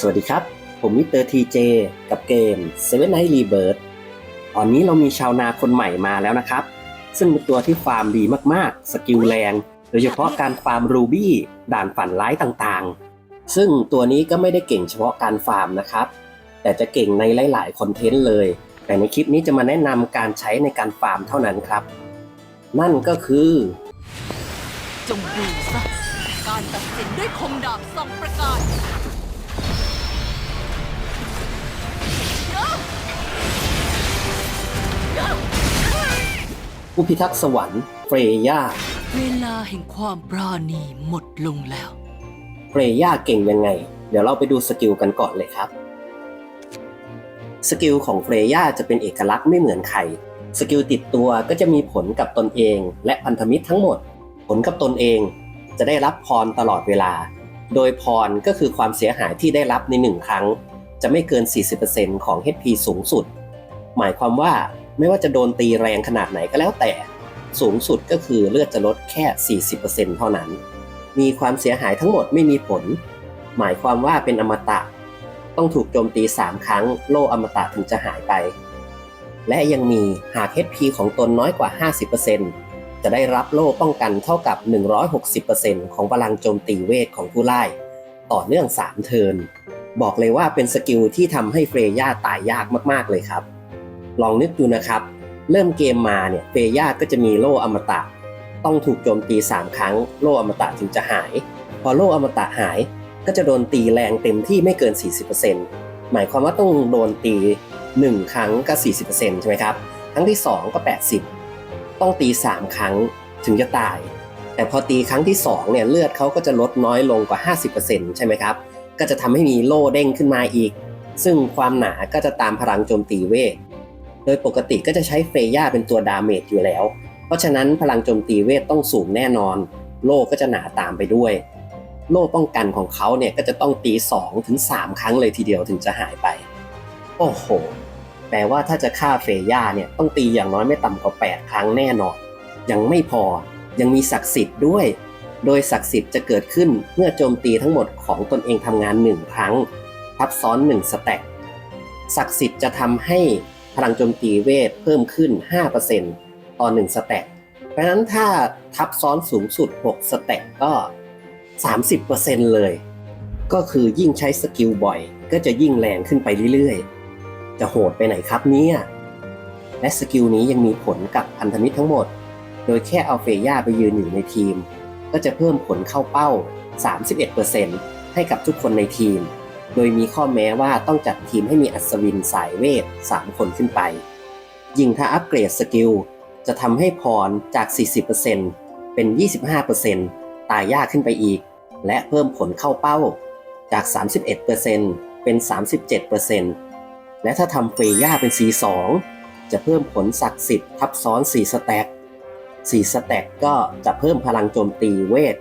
สวัสดีครับ ผมมิสเตอร์ทีเจกับเกม Seven Night Rebirth ตอนนี้เรามีชาวนาคนใหม่มาแล้วนะครับ ซึ่งเป็นตัวที่ฟาร์มดีมากๆ สกิลแรง โดยเฉพาะการฟาร์มรูบี้ด่านฝันร้ายต่างๆ ซึ่งตัวนี้ก็ไม่ได้เก่งเฉพาะการฟาร์มนะครับ แต่จะเก่งในหลายๆคอนเทนต์เลย แต่ในคลิปนี้จะมาแนะนำการใช้ในการฟาร์มเท่านั้นครับ นั่นก็คือจงดูซะการตัดสินด้วยคมดาบสองประกาย ผู้พิทักษ์สวรรค์เฟรย่าเวลาแห่งความปราณีหมดลงแล้ว เฟรย่าเก่งยังไง เดี๋ยวเราไปดูสกิลกันก่อนเลยครับ สกิลของเฟรย่าจะเป็นเอกลักษณ์ไม่เหมือนใคร สกิลติดตัวก็จะมีผลกับตนเอง และพันธมิตรทั้งหมด ผลกับตนเองจะได้รับพรตลอดเวลา โดยพรก็คือความเสียหายที่ได้รับในหนึ่งครั้ง จะไม่เกิน 40%ของ HP สูงสุด หมายความว่าไม่ว่าจะโดนตีแรงขนาดไหนก็แล้วแต่ สูงสุดก็คือเลือดจะลดแค่ 40%เท่านั้น มีความเสียหายทั้งหมดไม่มีผล หมายความว่าเป็นอมตะ ต้องถูกโจมตี 3 ครั้งโล่อมตะถึงจะหายไป และยังมีหาก HP ของตนน้อยกว่า 50%จะได้รับโล่ป้องกันเท่ากับ 160%ของพลังโจมตีเวทของผู้ไล่ต่อเนื่อง 3 เทิร์น บอกเลยว่าเป็นสกิลที่ทำให้เฟรย่าตายยากมากๆเลยครับ ลองนึกดูนะครับ เริ่มเกมมาเนี่ยเฟรย่าก็จะมีโล่อมตะ ต้องถูกโจมตี 3 ครั้ง โล่อมตะถึงจะหาย พอโล่อมตะหายก็จะโดนตีแรงเต็มที่ไม่เกิน 40%หมายความว่าต้องโดนตี 1 ครั้งก็ 40%ใช่ไหมครับ ครั้งที่ 2 ก็ 80 ต้องตี 3 ครั้งถึงจะตาย แต่พอตีครั้งที่2เนี่ยเลือดเขาก็จะลดน้อยลงกว่า 50%ใช่ไหมครับ ก็จะทำให้มีโล่เด้งขึ้นมาอีก ซึ่งความหนาก็จะตามพลังโจมตีเวท โดยปกติก็จะใช้เฟย่าเป็นตัวดาเมจอยู่แล้ว เพราะฉะนั้นพลังโจมตีเวทต้องสูงแน่นอน โล่ก็จะหนาตามไปด้วย โล่ป้องกันของเขาเนี่ยก็จะต้องตี2ถึง3ครั้งเลยทีเดียวถึงจะหายไป โอ้โห แปลว่าถ้าจะฆ่าเฟย่าเนี่ยต้องตีอย่างน้อยไม่ต่ำกว่า 8 ครั้งแน่นอน ยังไม่พอ ยังมีศักดิ์สิทธิ์ด้วย โดยศักดิ์สิทธิ์จะเกิดขึ้นเมื่อโจมตีทั้งหมดของตนเองทำงาน 1 ครั้ง ทับซ้อน 1 สแต็กศักดิ์สิทธิ์จะทำให้พลังโจมตีเวทเพิ่มขึ้น 5%ต่อ 1 สแต็กเพราะนั้นถ้าทับซ้อนสูงสุด 6 สแต็กก็ 30%เลย ก็คือยิ่งใช้สกิลบ่อย ก็จะยิ่งแรงขึ้นไปเรื่อยๆ จะโหดไปไหนครับเนี่ยและสกิลนี้ยังมีผลกับพันธมิตรทั้งหมด โดยแค่เอาเฟย่าไปยืนอยู่ในทีม ก็จะเพิ่มผลเข้าเป้า 31%ให้กับทุกคนในทีม โดยมีข้อแม้ว่าต้องจัดทีมให้มีอัศวินสายเวท 3 คนขึ้นไป ยิ่งถ้าอัปเกรดสกิล จะทำให้พรจาก 40%เป็น 25%ตายยากขึ้นไปอีก และเพิ่มผลเข้าเป้าจาก 31%เป็น 37%และถ้าทำเฟย่าเป็น C2 จะเพิ่มผลศักดิ์สิทธิ์ทับซ้อน 4 สแต็ก 4สแต็กก็จะเพิ่มพลังโจมตีเวท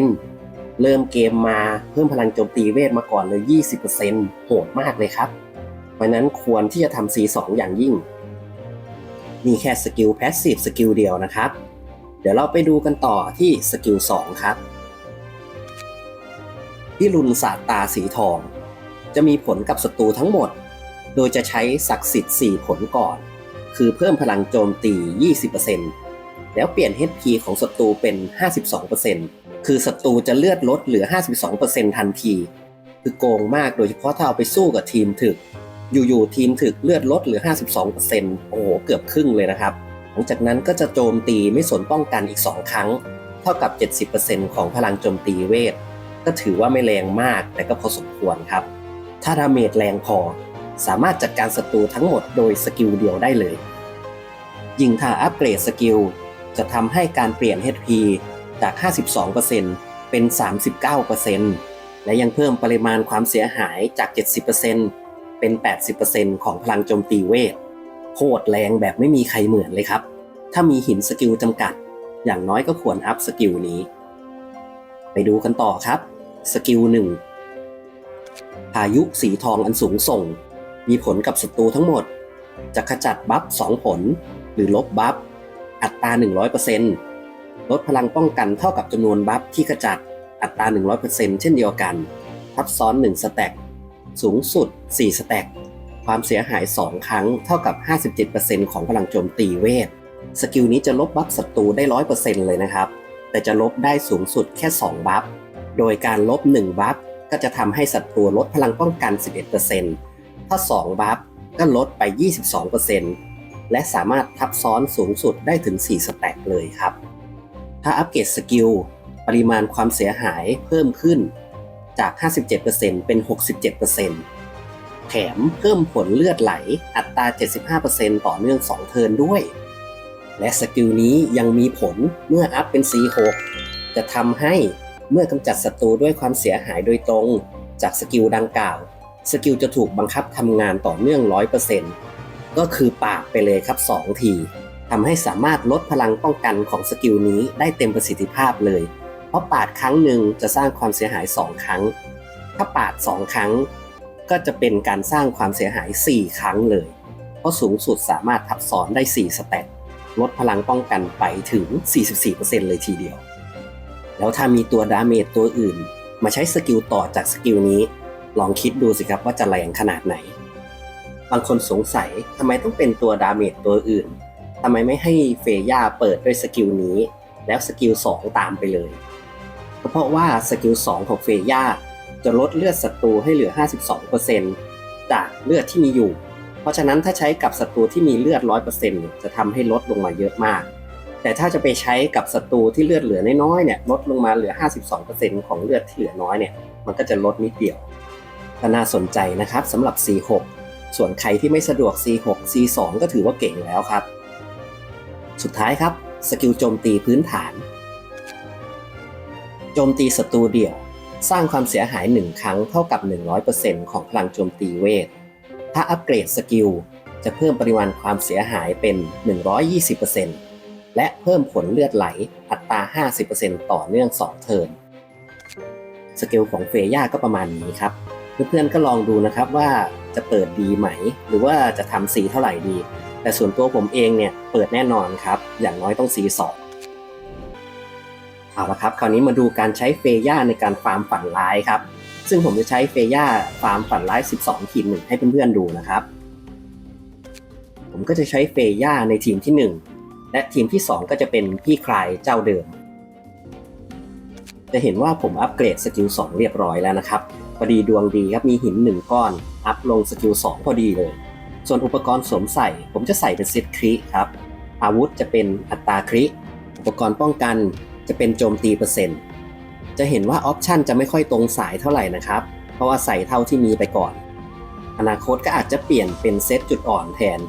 20%เริ่มเกมมาเพิ่มพลังโจมตีเวทมาก่อนเลย 20%โหดมากเลยครับเพราะนั้นควรที่จะทำ C2 อย่างยิ่งนี่แค่สกิลแพสซีฟสกิลเดียวนะครับ เดี๋ยวเราไปดูกันต่อที่สกิล 2 ครับพิรุณศาสตร์ตาสีทอง จะมีผลกับศัตรูทั้งหมด โดยจะใช้ศักดิ์สิทธิ์ 4 ผลก่อน คือเพิ่มพลังโจมตี 20% แล้วเปลี่ยน HP ของศัตรูเป็น 52%คือศัตรูจะเลือดลดเหลือ 52%ทันที คือโกงมากโดยเฉพาะถ้าเอาไปสู้กับทีมถึก อยู่ๆทีมถึกเลือดลดเหลือ 52%โอ้โหเกือบครึ่งเลยนะครับ หลังจากนั้นก็จะโจมตีไม่สนป้องกันอีก 2 ครั้ง เท่ากับ 70%ของพลังโจมตีเวท ก็ถือว่าไม่แรงมากแต่ก็พอสมควรครับ ถ้าดาเมจแรงพอ สามารถจัดการศัตรูทั้งหมดโดยสกิลเดียวได้เลย ยิ่งถ้าอัปเกรดสกิล จะทำให้การเปลี่ยน HP จาก 52%เป็น 39%และยังเพิ่มปริมาณความเสียหายจาก 70%เป็น 80%ของพลังโจมตีเวท โคตรแรงแบบไม่มีใครเหมือนเลยครับ ถ้ามีหินสกิลจำกัด อย่างน้อยก็ควรอัพสกิลนี้ ไปดูกันต่อครับ สกิลหนึ่งพายุสีทองอันสูงส่ง มีผลกับศัตรูทั้งหมด จะขจัดบัฟ 2 ผล หรือลบบัฟ อัตรา 100%ลดพลังป้องกันเท่ากับจำนวนบัฟที่ขจัดอัตรา 100%เช่นเดียวกัน ทับซ้อน 1 สแต็กสูงสุด 4 สแต็กความเสียหาย 2 ครั้งเท่ากับ 57%ของพลังโจมตีเวท สกิลนี้จะลบบัฟศัตรูได้ 100%เลยนะครับ แต่จะลบได้สูงสุดแค่ 2 บัฟ โดยการลบ 1 บัฟก็จะทำให้ศัตรูลดพลังป้องกัน 11%ถ้า 2 บัฟก็ลดไป 22% และสามารถทับซ้อนสูงสุดได้ถึง 4 สแต็กเลยครับ ถ้าอัปเกรดสกิลปริมาณความเสียหายเพิ่มขึ้นจาก 57%เป็น 67%แถมเพิ่มผลเลือดไหลอัตรา 75%ต่อเนื่อง 2 เทิร์นด้วย และสกิลนี้ยังมีผลเมื่ออัพเป็น C6 จะทำให้เมื่อกำจัดศัตรูด้วยความเสียหายโดยตรง จากสกิลดังกล่าว สกิลจะถูกบังคับทำงานต่อเนื่อง 100% ก็คือปากไปเลยครับ 2 ทีทำให้สามารถลดพลังป้องกันของสกิลนี้ได้เต็มประสิทธิภาพเลย เพราะปาดครั้งหนึ่งจะสร้างความเสียหาย 2 ครั้ง ถ้าปาด 2 ครั้ง ก็จะเป็นการสร้างความเสียหาย 4 ครั้งเลย เพราะสูงสุดสามารถทับซ้อนได้ 4สแต็กลดพลังป้องกันไปถึง 44%เลยทีเดียว แล้วถ้ามีตัวดาเมจตัวอื่น มาใช้สกิลต่อจากสกิลนี้ ลองคิดดูสิครับว่าจะแรงขนาดไหน บางคนสงสัยทำไมต้องเป็นตัวดาเมจตัวอื่นทำไมไม่ให้เฟย่าเปิดด้วยสกิลนี้ แล้วสกิล2ตามไปเลยก็เพราะว่าสกิล2ของเฟย่าจะลดเลือดศัตรูให้เหลือ 52%จากเลือดที่มีอยู่ เพราะฉะนั้นถ้าใช้กับศัตรูที่มีเลือด 100%จะทำให้ลดลงมาเยอะมาก แต่ถ้าจะไปใช้กับศัตรูที่เลือดเหลือน้อยๆเนี่ยลดลงมาเหลือ 52%ของเลือดที่เหลือน้อยเนี่ยมันก็จะลดนิดเดียวก็น่าสนใจนะครับสำหรับ C6 ส่วนใครที่ไม่สะดวก C6 C2 ก็ถือว่าเก่งแล้วครับ สุดท้ายครับ สกิลโจมตีพื้นฐาน โจมตีศัตรูเดี่ยว สร้างความเสียหาย 1 ครั้งเท่ากับ 100%ของพลังโจมตีเวท ถ้าอัปเกรดสกิลจะเพิ่มปริมาณความเสียหายเป็น 120%และเพิ่มผลเลือดไหลอัตรา 50%ต่อเนื่อง 2 เทิร์น สกิลของเฟย่าก็ประมาณนี้ครับ เพื่อนๆก็ลองดูนะครับว่าจะเปิดดีไหม หรือว่าจะทำสีเท่าไหร่ดี แต่ส่วนตัวผมเองเนี่ยเปิดแน่นอนครับ อย่างน้อยต้องสีสองเอาละครับ คราวนี้มาดูการใช้เฟย่าในการฟาร์มฝันร้ายครับ ซึ่งผมจะใช้เฟย่าฟาร์มฝันร้าย 12ทีมหนึ่งให้เพื่อนๆดูนะครับ ผมก็จะใช้เฟย่าในทีมที่ 1 และทีมที่ 2 ก็จะเป็นพี่คลายเจ้าเดิม จะเห็นว่าผมอัปเกรดสกิล2เรียบร้อยแล้วนะครับ พอดีดวงดีครับมีหิน1ก้อน อัพลงสกิล2พอดีเลย ส่วนอุปกรณ์สวมใส่ ผมจะใส่เป็นเซตคริครับ อาวุธจะเป็นอัตราคริอุปกรณ์ป้องกันจะเป็นโจมตีเปอร์เซ็นต์ จะเห็นว่าออปชันจะไม่ค่อยตรงสายเท่าไหร่นะครับ เพราะว่าใส่เท่าที่มีไปก่อน อนาคตก็อาจจะเปลี่ยนเป็นเซตจุดอ่อนแทน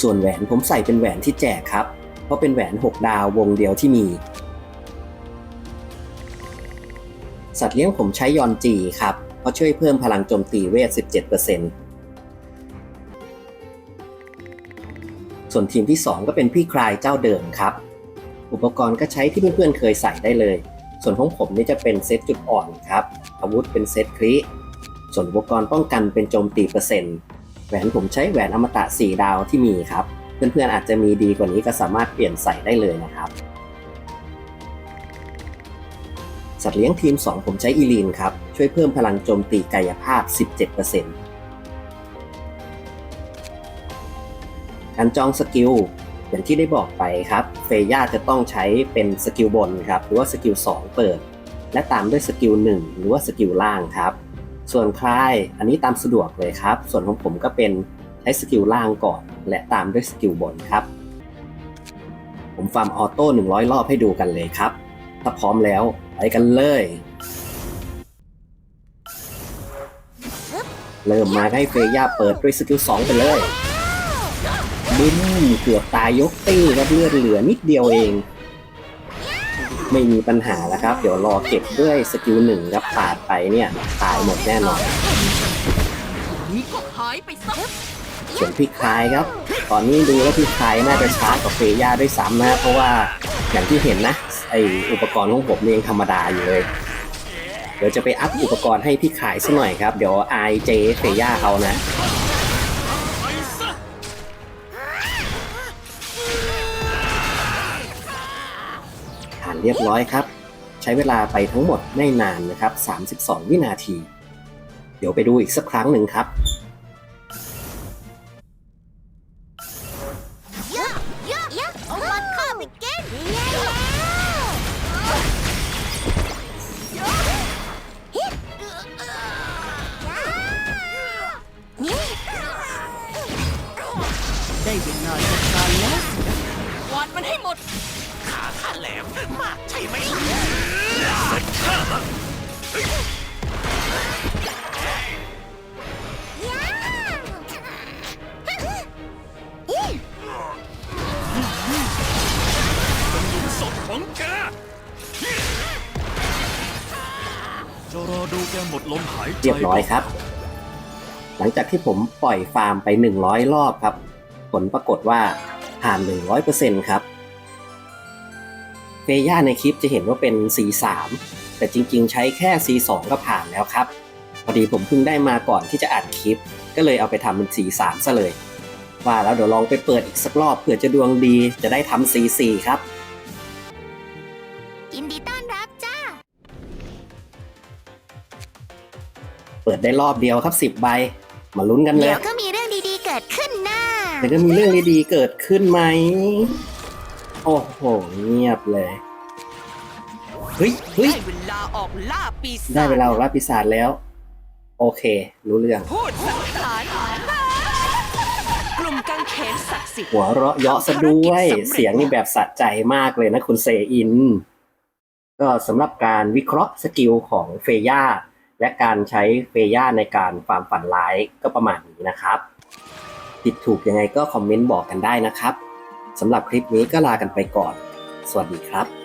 ส่วนแหวนผมใส่เป็นแหวนที่แจกครับ เพราะเป็นแหวน 6 ดาววงเดียวที่มี สัตว์เลี้ยงผมใช้ยอนจีครับ เพราะช่วยเพิ่มพลังโจมตีเวท 17%ส่วนทีมที่ 2 ก็เป็นพี่คลายเจ้าเดิมครับ อุปกรณ์ก็ใช้ที่เพื่อนๆเคยใส่ได้เลย ส่วนของผมนี่จะเป็นเซตจุดอ่อนครับ อาวุธเป็นเซตคริส่วนอุปกรณ์ป้องกันเป็นโจมตีเปอร์เซ็นต์แหวนผมใช้แหวนอมตะ 4 ดาวที่มีครับ เพื่อนๆอาจจะมีดีกว่านี้ก็สามารถเปลี่ยนใส่ได้เลยนะครับ สัตว์เลี้ยงทีม 2 ผมใช้อีลีนครับ ช่วยเพิ่มพลังโจมตีกายภาพ 17%การจองสกิล อย่างที่ได้บอกไปครับ เฟย่าจะต้องใช้เป็นสกิลบนครับ หรือว่าสกิล 2 เปิด และตามด้วยสกิล 1 หรือว่าสกิลล่างครับ ส่วนคลายอันนี้ตามสะดวกเลยครับ ส่วนของผมก็เป็นใช้สกิลล่างก่อน และตามด้วยสกิลบนครับ ผมฟาร์มออโต้100 รอบให้ดูกันเลยครับ ถ้าพร้อมแล้ว ไปกันเลย เริ่มมาให้เฟย่าเปิดด้วยสกิล2ไปเลยบึ้มเกือบตายยกตี้ครับเลือดเหลือนิดเดียวเอง ไม่มีปัญหาแล้วครับ เดี๋ยวรอเก็บด้วยสกิลหนึ่งครับปาดไปเนี่ยตายหมดแน่นอนนี้ก็หายไปซะส่วนพี่คายครับ ตอนนี้ดูแล้วพี่คายน่าจะช้ากว่าเฟย่าด้วยซ้ำนะเพราะว่าอย่างที่เห็นนะ ไออุปกรณ์ของผมเนี่ยยังธรรมดาอยู่เลย เดี๋ยวจะไปอัพอุปกรณ์ให้พี่ขายซะหน่อยครับ เดี๋ยวไอเจเฟย่าเขานะผ่านเรียบร้อยครับ ใช้เวลาไปทั้งหมดไม่นานนะครับ 32 วินาที เดี๋ยวไปดูอีกสักครั้งหนึ่งครับยะยะยะเอมันข้าไปกินไง ได้เวลาจัดการแล้วสินะกวาดมันให้หมดข้าแหลมมากใช่ไหมศพของแกจะรอดูแกหมดลมหายใจ เรียบร้อยครับ หลังจากที่ผมปล่อยฟาร์มไป 100 รอบครับ ผลปรากฏว่าผ่าน 100%ครับเฟย่าในคลิปจะเห็นว่าเป็น C3 แต่จริงๆ ใช้แค่ C2 ก็ผ่านแล้วครับ พอดีผมเพิ่งได้มาก่อนที่จะอัดคลิป ก็เลยเอาไปทำเป็น C3 ซะเลย ว่าแล้วเดี๋ยวลองไปเปิดอีกสักรอบเผื่อจะดวงดีจะได้ทำ C4 ครับยินดีต้อนรับจ้า เปิดได้รอบเดียวครับ 10 ใบ มาลุ้นกันเลเดี๋ยยวก็ นะแต่ก็มีเรื่องดีๆเกิดขึ้นไหม โอ้โห เงียบเลย เฮ้ยเฮ้ยได้เวลาออกล่าปีศาจได้เวลาออกล่าปีศาจแล้ว โอเค รู้เรื่อง พูดสังหารกลุ่มกังเขนศักดิ์สิทธิ์หัวเราะเยาะซะด้วย เสียงนี่แบบสะใจมากเลยนะคุณเซอิน ก็สำหรับการวิเคราะห์สกิลของเฟย่าและการใช้เฟย่าในการฟาร์มฝันร้ายก็ประมาณนี้นะครับ ผิดถูกยังไงก็คอมเมนต์บอกกันได้นะครับสำหรับคลิปนี้ก็ลากันไปก่อน สวัสดีครับ